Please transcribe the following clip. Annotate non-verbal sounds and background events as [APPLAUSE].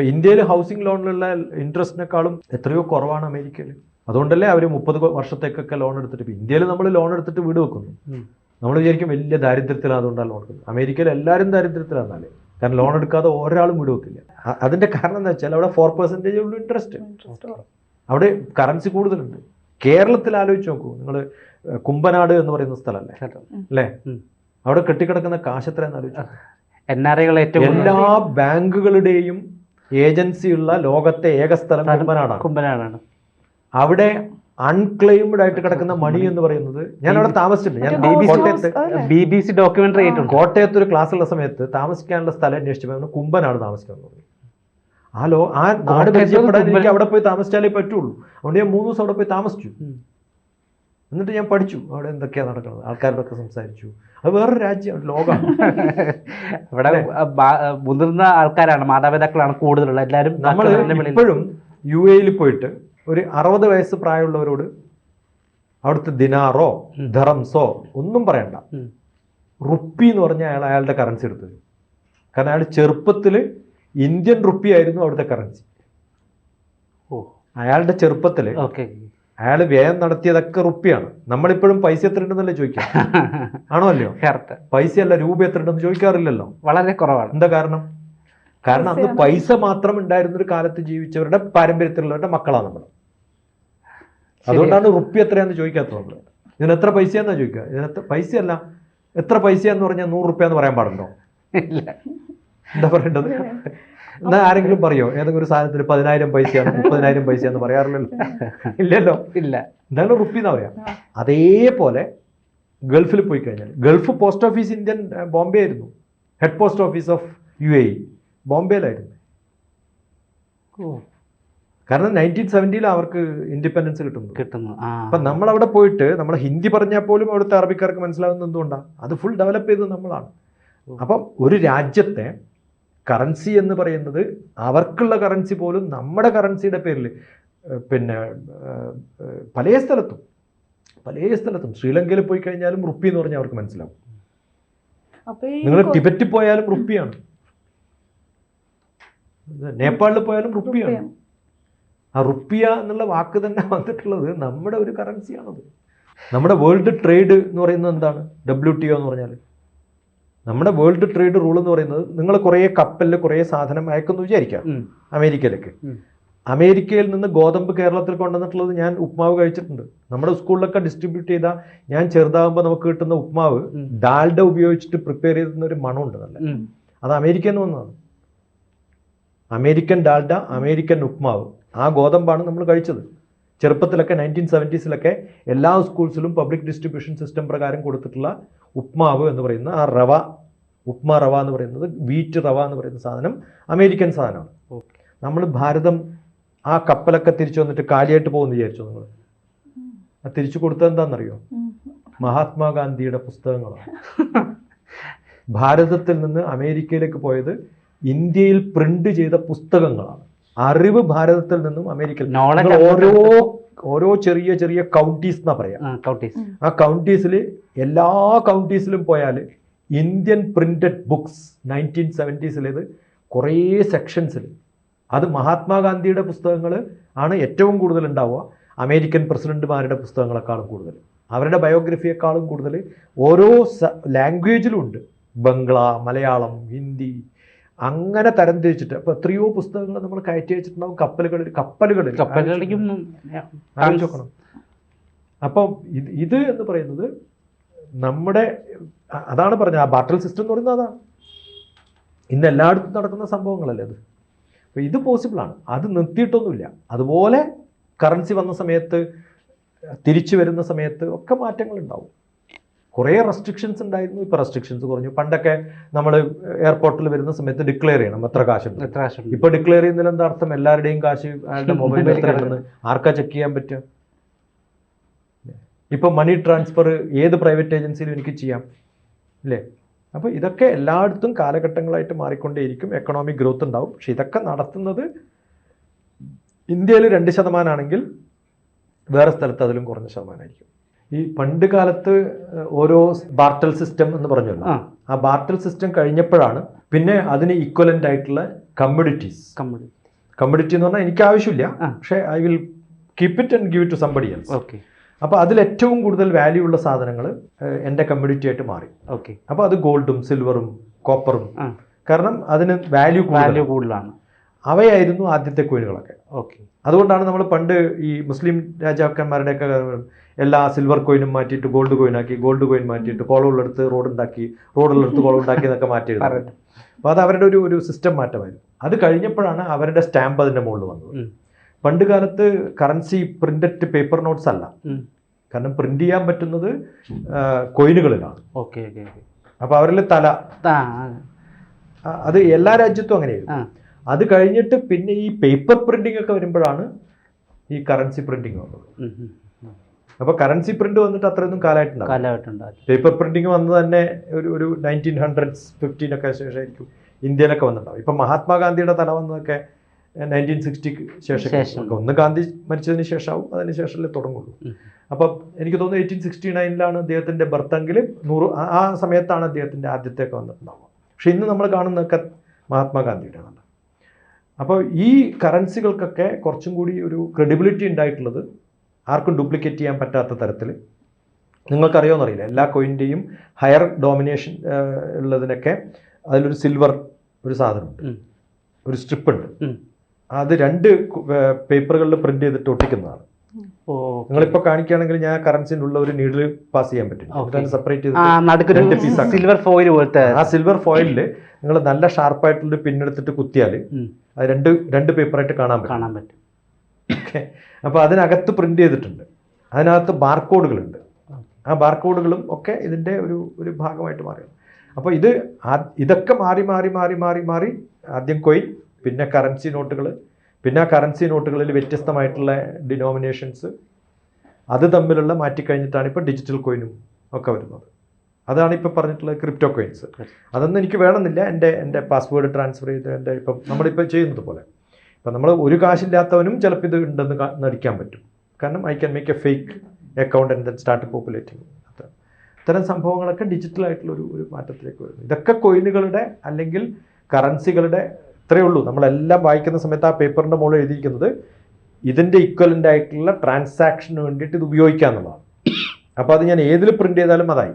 ഇപ്പൊ ഇന്ത്യയിൽ ഹൗസിംഗ് ലോണിലുള്ള ഇൻട്രസ്റ്റിനേക്കാളും എത്രയോ കുറവാണ് അമേരിക്കയിൽ അതുകൊണ്ടല്ലേ അവർ മുപ്പത് വർഷത്തേക്കൊക്കെ ലോൺ എടുത്തിട്ട് ഇപ്പം ഇന്ത്യയിൽ നമ്മൾ ലോൺ എടുത്തിട്ട് വീട് വെക്കുന്നു. നമ്മൾ വിചാരിക്കും വലിയ ദാരിദ്ര്യത്തിലാണ് അതുകൊണ്ടാണ് ലോൺ എടുക്കുന്നത്. അമേരിക്കയിൽ എല്ലാവരും ദാരിദ്ര്യത്തിലാണെന്നാലേ കാരണം ലോൺ എടുക്കാതെ ഒരാളും വീട് വെക്കില്ല. അതിന്റെ അതിന്റെ കാരണം എന്താ വെച്ചാൽ അവിടെ ഫോർ പെർസെന്റേജ് ഉള്ളൂ ഇൻട്രസ്റ്റ് അവിടെ കറൻസി കൂടുതലുണ്ട്. കേരളത്തിൽ ആലോചിച്ച് നോക്കൂ. നിങ്ങൾ കുമ്പനാട് എന്ന് പറയുന്ന സ്ഥലമല്ലേ അല്ലേ? അവിടെ കെട്ടിക്കിടക്കുന്ന കാശ് എന്നാലോചിച്ചു ആലോചിച്ചു എൻ ആർ ഐകൾ ഏറ്റവും എല്ലാ ബാങ്കുകളുടെയും ഏജൻസി ഉള്ള ലോകത്തെ ഏക സ്ഥലം കുമ്പനാടാണ് കുമ്പനാടാണ് അവിടെ അൺക്ലെയിംഡ് ആയിട്ട് കിടക്കുന്ന മണി എന്ന് പറയുന്നത് ഞാൻ അവിടെ താമസിച്ചിട്ടുണ്ട്. ഞാൻ കോട്ടയത്ത് ബി ബി സി ഡോക്യുമെന്ററി ആയിട്ടുണ്ട്. കോട്ടയത്ത് ഒരു ക്ലാസ്സുള്ള സമയത്ത് താമസിക്കാനുള്ള സ്ഥലം അന്വേഷിച്ചപ്പോൾ കുമ്പനാണ് താമസിക്കാൻ ഹലോ ആ ലോ ആ നാട് പരിചയപ്പെടാൻ എനിക്ക് അവിടെ പോയി താമസിച്ചാലേ പറ്റുള്ളൂ. അതുകൊണ്ട് ഞാൻ മൂന്ന് ദിവസം അവിടെ പോയി താമസിച്ചു. എന്നിട്ട് ഞാൻ പഠിച്ചു. അവിടെ എന്തൊക്കെയാണ് നടക്കുന്നത്? ആൾക്കാരോടൊക്കെ സംസാരിച്ചു. അത് വേറൊരു രാജ്യമാണ് ലോകമാണ്. [LAUGHS] അവിടെ മുതിർന്ന ആൾക്കാരാണ് മാതാപിതാക്കളാണ് കൂടുതലുള്ള എല്ലാവരും നമ്മൾ ഇപ്പോഴും യു എയിൽ പോയിട്ട് ഒരു അറുപത് വയസ്സ് പ്രായമുള്ളവരോട് അവിടുത്തെ ദിനാറോ. ധറംസോ ഒന്നും പറയണ്ട. റുപ്പി എന്ന് പറഞ്ഞ അയാൾ അയാളുടെ കറൻസി എടുത്തത്. കാരണം അയാൾ ചെറുപ്പത്തിൽ ഇന്ത്യൻ റുപ്പി ആയിരുന്നു അവിടുത്തെ കറൻസി ഓ. അയാളുടെ ചെറുപ്പത്തിൽ ഓക്കെ. അയാൾ വ്യയം നടത്തിയതൊക്കെ റുപ്പിയാണ്. നമ്മളിപ്പോഴും പൈസ എത്ര ഉണ്ടെന്നല്ലേ ചോദിക്കാം [LAUGHS] ആണോ അല്ലയോ? കറക്റ്റ്. പൈസ അല്ല രൂപ എത്ര ഉണ്ടെന്ന് ചോദിക്കാറില്ലല്ലോ. വളരെ കുറവാണ്. എന്താ കാരണം? കാരണം അന്ന് പൈസ മാത്രം ഉണ്ടായിരുന്ന ഒരു കാലത്ത് ജീവിച്ചവരുടെ പാരമ്പര്യത്തിലുള്ളവരുടെ മക്കളാണ് നമ്മൾ അതുകൊണ്ടാണ് റുപ്പി എത്രയാന്ന് ചോദിക്കാത്തത് നമ്മൾ ഇതിന് എത്ര പൈസയാന്നാ ചോദിക്കുക? ഇതിന് പൈസ പൈസയല്ല. എത്ര പൈസയാന്ന് പറഞ്ഞാൽ നൂറ് റുപ്യ എന്ന് പറയാൻ പാടുണ്ടോ? ഇല്ല. എന്താ പറയേണ്ടത്? എന്നാ ആരെങ്കിലും പറയോ? ഏതെങ്കിലും ഒരു സാധനത്തിന് പതിനായിരം പൈസയാണ് മുപ്പതിനായിരം പൈസയാന്ന് പറയാറില്ലല്ലോ. ഇല്ലല്ലോ? ഇല്ല. എന്തായാലും റുപ്പി എന്നാ പറയാം? അതേപോലെ ഗൾഫിൽ പോയി കഴിഞ്ഞാൽ Gulf post office Indian Bombay ആയിരുന്നു. Head post office of U A ബോംബെയിലായിരുന്നു. കാരണം നയന്റീൻ സെവന്റിയിൽ അവർക്ക് ഇൻഡിപെൻഡൻസ് കിട്ടുന്നു കിട്ടുന്നു അപ്പം നമ്മൾ അവിടെ പോയിട്ട് നമ്മൾ ഹിന്ദി പറഞ്ഞാൽ പോലും അവിടുത്തെ അറബിക്കാർക്ക് മനസ്സിലാവുന്ന എന്തുകൊണ്ടാണ് അത് ഫുൾ ഡെവലപ്പ് ചെയ്തത് നമ്മളാണ്. അപ്പം ഒരു രാജ്യത്തെ കറൻസി എന്ന് പറയുന്നത് അവർക്കുള്ള കറൻസി പോലും നമ്മുടെ കറൻസിയുടെ പേരിൽ പിന്നെ പല സ്ഥലത്തും പല സ്ഥലത്തും ശ്രീലങ്കയിൽ പോയി കഴിഞ്ഞാലും റുപ്പി എന്ന് പറഞ്ഞാൽ അവർക്ക് മനസ്സിലാവും. നിങ്ങൾ ടിബറ്റിൽ പോയാലും റുപ്പിയാണ്. നേപ്പാളിൽ പോയാലും റുപ്പിയാണ്. റുപ്പിയാണ്. ആ റുപ്പിയ എന്നുള്ള വാക്ക് തന്നെ വന്നിട്ടുള്ളത് നമ്മുടെ ഒരു കറൻസിയാണത് നമ്മുടെ വേൾഡ് ട്രേഡ് എന്ന് പറയുന്നത് എന്താണ്? ഡബ്ല്യു ടി ഒ എന്ന് പറഞ്ഞാൽ നമ്മുടെ വേൾഡ് ട്രേഡ് റൂൾ എന്ന് പറയുന്നത് നിങ്ങൾ കുറേ കപ്പലിൽ കുറേ സാധനം അയക്കുന്നു വിചാരിക്കാം. അമേരിക്കയിലേക്ക്. അമേരിക്കയിൽ നിന്ന് ഗോതമ്പ് കേരളത്തിൽ കൊണ്ടുവന്നിട്ടുള്ളത് ഞാൻ ഉപ്മാവ് കഴിച്ചിട്ടുണ്ട്. നമ്മുടെ സ്കൂളിലൊക്കെ ഡിസ്ട്രിബ്യൂട്ട് ചെയ്ത ഞാൻ ചെറുതാകുമ്പോൾ നമുക്ക് കിട്ടുന്ന ഉപ്മാവ് ഡാൽഡ ഉപയോഗിച്ചിട്ട് പ്രിപ്പയർ ചെയ്തിരുന്ന ഒരു മണമുണ്ട് നല്ല. അത് അമേരിക്കയിൽ നിന്ന് വന്നതാണ്. അമേരിക്കൻ ഡാൽഡ അമേരിക്കൻ ഉപ്മാവ്. ആ ഗോതമ്പാണ് നമ്മൾ കഴിച്ചത്. ചെറുപ്പത്തിലൊക്കെ നയന്റീൻ സെവന്റീസിലൊക്കെ എല്ലാ സ്കൂൾസിലും പബ്ലിക് ഡിസ്ട്രിബ്യൂഷൻ സിസ്റ്റം പ്രകാരം കൊടുത്തിട്ടുള്ള ഉപ്മാവ് എന്ന് പറയുന്ന ആ റവ ഉപ്മാ റവ എന്ന് പറയുന്നത് വീറ്റ് റവ എന്ന് പറയുന്ന സാധനം അമേരിക്കൻ സാധനമാണ്. ഓക്കെ. നമ്മൾ ഭാരതം ആ കപ്പലൊക്കെ തിരിച്ചു വന്നിട്ട് കാലിയായിട്ട് പോകുമെന്ന് വിചാരിച്ചു നിങ്ങൾ ആ തിരിച്ചു കൊടുത്തത് എന്താണെന്നറിയോ. മഹാത്മാഗാന്ധിയുടെ പുസ്തകങ്ങളാണ് ഭാരതത്തിൽ നിന്ന് അമേരിക്കയിലേക്ക് പോയത് ഇന്ത്യയിൽ പ്രിന്റ് ചെയ്ത പുസ്തകങ്ങളാണ്. അറിവ് ഭാരതത്തിൽ നിന്നും അമേരിക്കയിൽ. ഓരോ ഓരോ ചെറിയ ചെറിയ കൗണ്ടീസ് എന്നാ പറയാ. ആ കൗണ്ടീസിൽ എല്ലാ കൗണ്ടീസിലും പോയാൽ ഇന്ത്യൻ പ്രിന്റഡ് ബുക്സ് നയന്റീൻ സെവന്റീസിലേത് കുറേ സെക്ഷൻസിൽ അത് മഹാത്മാഗാന്ധിയുടെ പുസ്തകങ്ങൾ ആണ് ഏറ്റവും കൂടുതൽ ഉണ്ടാവുക അമേരിക്കൻ പ്രസിഡന്റുമാരുടെ പുസ്തകങ്ങളെക്കാളും കൂടുതൽ. അവരുടെ ബയോഗ്രഫിയെക്കാളും കൂടുതൽ ഓരോ ലാംഗ്വേജിലും ഉണ്ട്. ബംഗ്ല മലയാളം ഹിന്ദി അങ്ങനെ തരംതിരിച്ചിട്ട് അപ്പോൾ എത്രയോ പുസ്തകങ്ങൾ നമ്മൾ കയറ്റി വെച്ചിട്ടുണ്ടാവും കപ്പലുകളിൽ കപ്പലുകളിൽ. കപ്പലുകളിലേക്കും ആലോചിച്ച് നോക്കണം അപ്പോൾ ഇത് ഇത് എന്ന് പറയുന്നത് നമ്മുടെ അതാണ് പറഞ്ഞത്. ആ ബാട്ടൽ സിസ്റ്റം എന്ന് പറയുന്നത് അതാണ്. ഇന്ന് എല്ലായിടത്തും നടക്കുന്ന സംഭവങ്ങളല്ലേ അത്? അപ്പോൾ ഇത് പോസിബിളാണ്. അത് നിർത്തിയിട്ടൊന്നുമില്ല. അതുപോലെ കറൻസി വന്ന സമയത്ത് തിരിച്ചു വരുന്ന സമയത്ത് ഒക്കെ മാറ്റങ്ങൾ ഉണ്ടാവും കുറേ റെസ്ട്രിക്ഷൻസ് ഉണ്ടായിരുന്നു. ഇപ്പോൾ റെസ്ട്രിക്ഷൻസ് കുറഞ്ഞു. പണ്ടൊക്കെ നമ്മൾ എയർപോർട്ടിൽ വരുന്ന സമയത്ത് ഡിക്ലെയർ ചെയ്യണം. എത്ര കാശുണ്ട്? ഇപ്പൊ ഡിക്ലെയർ ചെയ്യുന്നതിൽ എന്താ അർത്ഥം? എല്ലാവരുടെയും കാശ് അയാളുടെ മൊബൈലിൽ [LAUGHS] എത്ര ഉണ്ടെന്ന്? ആർക്കാ ചെക്ക് ചെയ്യാൻ പറ്റുക? ഇപ്പൊ മണി ട്രാൻസ്ഫർ ഏത് പ്രൈവറ്റ് ഏജൻസിയിലും എനിക്ക് ചെയ്യാം. അല്ലേ? അപ്പോൾ ഇതൊക്കെ എല്ലായിടത്തും കാലഘട്ടങ്ങളായിട്ട് മാറിക്കൊണ്ടേയിരിക്കും. എക്കണോമിക് ഗ്രോത്ത് ഉണ്ടാവും. പക്ഷെ ഇതൊക്കെ നടത്തുന്നത് ഇന്ത്യയിൽ രണ്ട് ശതമാനമാണെങ്കിൽ വേറെ സ്ഥലത്ത് അതിലും കുറഞ്ഞ ശതമാനമായിരിക്കും ഈ പണ്ട് കാലത്ത് ഓരോ ബാർട്ടൽ സിസ്റ്റം എന്ന് പറഞ്ഞല്ലോ. ആ. ബാർട്ടൽ സിസ്റ്റം കഴിഞ്ഞപ്പോഴാണ് പിന്നെ അതിന് ഈക്വലന്റ് ആയിട്ടുള്ള കമ്മ്യൂണിറ്റീസ് കമ്മ്യൂണിറ്റി എന്ന് പറഞ്ഞാൽ എനിക്ക് ആവശ്യമില്ല. പക്ഷെ പക്ഷേ I will keep it and give it to somebody else okay അപ്പോൾ അതിൽ ഏറ്റവും കൂടുതൽ വാല്യൂ ഉള്ള സാധനങ്ങൾ എന്റെ കമ്മ്യൂണിറ്റി ആയിട്ട് മാറി. ഓക്കെ അപ്പോൾ അത് ഗോൾഡും സിൽവറും കോപ്പറും കാരണം അതിന് വാല്യൂ വാല്യൂ കൂടുതലാണ്. അവയായിരുന്നു ആദ്യത്തെ കോയിനുകളൊക്കെ ഓക്കെ. അതുകൊണ്ടാണ് നമ്മൾ പണ്ട് ഈ മുസ്ലിം രാജാക്കന്മാരുടെയൊക്കെ എല്ലാ സിൽവർ കോയിനും മാറ്റിയിട്ട് ഗോൾഡ് കോയിനാക്കി ഗോൾഡ് കോയിൻ മാറ്റിയിട്ട് കോളമുള്ളെടുത്ത് റോഡ് ഉണ്ടാക്കി റോഡുള്ളെടുത്ത് കോളം ഉണ്ടാക്കി എന്നൊക്കെ മാറ്റിയത് അപ്പോൾ അത് അവരുടെ ഒരു ഒരു സിസ്റ്റം മാറ്റമായിരുന്നു. അത് കഴിഞ്ഞപ്പോഴാണ് അവരുടെ സ്റ്റാമ്പ് അതിന്റെ മുകളിൽ വന്നത്. പണ്ട് കാലത്ത് കറൻസി പ്രിന്റഡ് പേപ്പർ നോട്ട്സ് അല്ല. കാരണം പ്രിന്റ് ചെയ്യാൻ പറ്റുന്നത് കോയിനുകളിലാണ് ഓക്കെ അപ്പോൾ അവരിൽ തല. അത് എല്ലാ രാജ്യത്തും അങ്ങനെയായിരുന്നു. അത് കഴിഞ്ഞിട്ട് പിന്നെ ഈ പേപ്പർ പ്രിന്റിംഗ് ഒക്കെ വരുമ്പോഴാണ് ഈ കറൻസി പ്രിന്റിംഗ് വന്നത്. അപ്പോൾ കറൻസി പ്രിന്റ് വന്നിട്ട് അത്രയൊന്നും കാലമായിട്ടുണ്ടാവും കാലഘട്ടമുണ്ടാവും പേപ്പർ പ്രിന്റിംഗ് വന്ന് തന്നെ ഒരു ഒരു നയന്റീൻ ഹൺഡ്രഡ്സ് ഫിഫ്റ്റീൻ ഒക്കെ ശേഷമായിരിക്കും ഇന്ത്യയിലൊക്കെ വന്നിട്ടുണ്ടാവും ഇപ്പം മഹാത്മാഗാന്ധിയുടെ തല വന്നതൊക്കെ നയന്റീൻ സിക്സ്റ്റിക്ക് ശേഷം. ഒന്ന് ഗാന്ധി മരിച്ചതിന് ശേഷമാവും അതിന് ശേഷമല്ലേ തുടങ്ങുള്ളൂ. അപ്പോൾ എനിക്ക് തോന്നുന്നു എയ്റ്റീൻ സിക്സ്റ്റി നയനിലാണ് അദ്ദേഹത്തിന്റെ ബർത്തെങ്കിൽ നൂറ് ആ- സമയത്താണ് അദ്ദേഹത്തിന്റെ ആദ്യത്തെ ഒക്കെ വന്നിട്ടുണ്ടാവുക. പക്ഷെ ഇന്ന് നമ്മൾ കാണുന്നതൊക്കെ മഹാത്മാഗാന്ധിയുടെ ആണ് അപ്പോൾ ഈ കറൻസികൾക്കൊക്കെ കുറച്ചും കൂടി ഒരു ക്രെഡിബിലിറ്റി ഉണ്ടായിട്ടുള്ളത് ആർക്കും ഡ്യൂപ്ലിക്കേറ്റ് ചെയ്യാൻ പറ്റാത്ത തരത്തിൽ. നിങ്ങൾക്കറിയാമെന്നറിയില്ല എല്ലാ കോയിന്റെയും ഹയർ ഡോമിനേഷൻ ഉള്ളതിനൊക്കെ അതിലൊരു സിൽവർ ഒരു സാധനമുണ്ട്. ഒരു സ്ട്രിപ്പ് ഉണ്ട്. അത് രണ്ട് പേപ്പറുകളിൽ പ്രിന്റ് ചെയ്തിട്ട് ഒട്ടിക്കുന്നതാണ്. ഓ നിങ്ങളിപ്പോൾ കാണിക്കുകയാണെങ്കിൽ ഞാൻ കറൻസിന്റെ ഉള്ള ഒരു നീഡിൽ പാസ് ചെയ്യാൻ പറ്റും. സെപ്പറേറ്റ്. സിൽവർ ഫോയിൽ പോലത്തെ ആ സിൽവർ ഫോയിലിൽ നിങ്ങൾ നല്ല ഷാർപ്പായിട്ടുള്ള പിന്നെടുത്തിട്ട് കുത്തിയാൽ. അത് രണ്ട് രണ്ട് പേപ്പറായിട്ട് കാണാൻ പറ്റും. കാണാൻ പറ്റും. ഓക്കെ. അപ്പോൾ അതിനകത്ത് പ്രിന്റ് ചെയ്തിട്ടുണ്ട്. അതിനകത്ത് ബാർകോഡുകളുണ്ട് ആ ബാർകോഡുകളും ഒക്കെ ഇതിന്റെ ഒരു ഒരു ഭാഗമായിട്ട് മാറിയാണ് അപ്പോൾ ഇത് ഇതൊക്കെ മാറി മാറി മാറി മാറി മാറി ആദ്യം കൊയിൻ പിന്നെ കറൻസി നോട്ടുകൾ പിന്നെ ആ കറൻസി നോട്ടുകളിൽ വ്യത്യസ്തമായിട്ടുള്ള ഡിനോമിനേഷൻസ് അത് തമ്മിലുള്ള മാറ്റിക്കഴിഞ്ഞിട്ടാണ് ഇപ്പോൾ ഡിജിറ്റൽ കോയിനും ഒക്കെ വരുന്നത്. അതാണ് ഇപ്പോൾ പറഞ്ഞിട്ടുള്ള ക്രിപ്റ്റോ കോയിൻസ് അതൊന്നും എനിക്ക് വേണമെന്നില്ല. എന്റെ എന്റെ പാസ്വേഡ് ട്രാൻസ്ഫർ ചെയ്ത് എന്റെ ഇപ്പം നമ്മളിപ്പോൾ ചെയ്യുന്നത് പോലെ. ഇപ്പം നമ്മൾ ഒരു കാശില്ലാത്തവനും ചിലപ്പോൾ ഇത് ഉണ്ടെന്ന് നടിക്കാൻ പറ്റും. കാരണം I can make a fake account and start populating ഇത്തരം സംഭവങ്ങളൊക്കെ ഡിജിറ്റൽ ആയിട്ടുള്ള ഒരു ഒരു മാറ്റത്തിലേക്ക് വരുന്നു. ഇതൊക്കെ കോയിനുകളുടെ അല്ലെങ്കിൽ കറൻസികളുടെ ഇത്രയേ ഉള്ളൂ. നമ്മളെല്ലാം വായിക്കുന്ന സമയത്ത് ആ പേപ്പറിന്റെ മുകളിൽ എഴുതിയിരിക്കുന്നത് ഇതിന്റെ ഇക്വലന്റ് ആയിട്ടുള്ള ട്രാൻസാക്ഷന് വേണ്ടിയിട്ട് ഇത് ഉപയോഗിക്കുക എന്നുള്ളതാണ് അപ്പോൾ അത് ഞാൻ ഏതിൽ പ്രിന്റ് ചെയ്താലും അതായി.